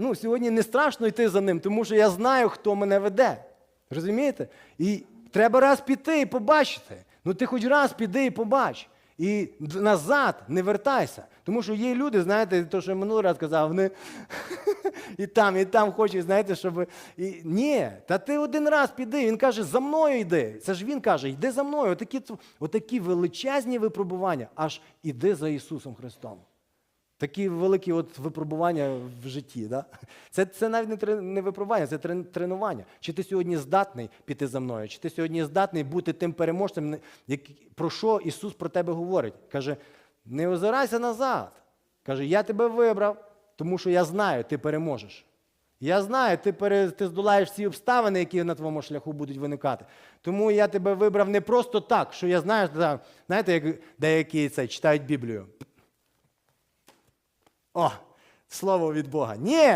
ну, сьогодні не страшно йти за ним, тому що я знаю, хто мене веде. Розумієте? І треба раз піти і побачити. Ну ти хоч раз піди і побач. І назад не вертайся. Тому що є люди, знаєте, то, що я минулий раз казав, вони і там, і там хочуть, знаєте, щоб. І... Ні, та ти один раз піди. Він каже, за мною йди. Це ж він каже, йди за мною. Отакі, отакі величезні випробування, аж іди за Ісусом Христом. Такі великі от випробування в житті. Да? Це, це навіть не, не випробування, це трен- тренування. Чи ти сьогодні здатний піти за мною, чи ти сьогодні здатний бути тим переможцем, як, про що Ісус про тебе говорить? Каже, не озирайся назад. Каже, я тебе вибрав, тому що я знаю, ти переможеш. Я знаю, ти, пере, ти здолаєш всі обставини, які на твоєму шляху будуть виникати. Тому я тебе вибрав не просто так, що я знаю, знаєте, як деякі це читають Біблію. О, слово від Бога. Ні,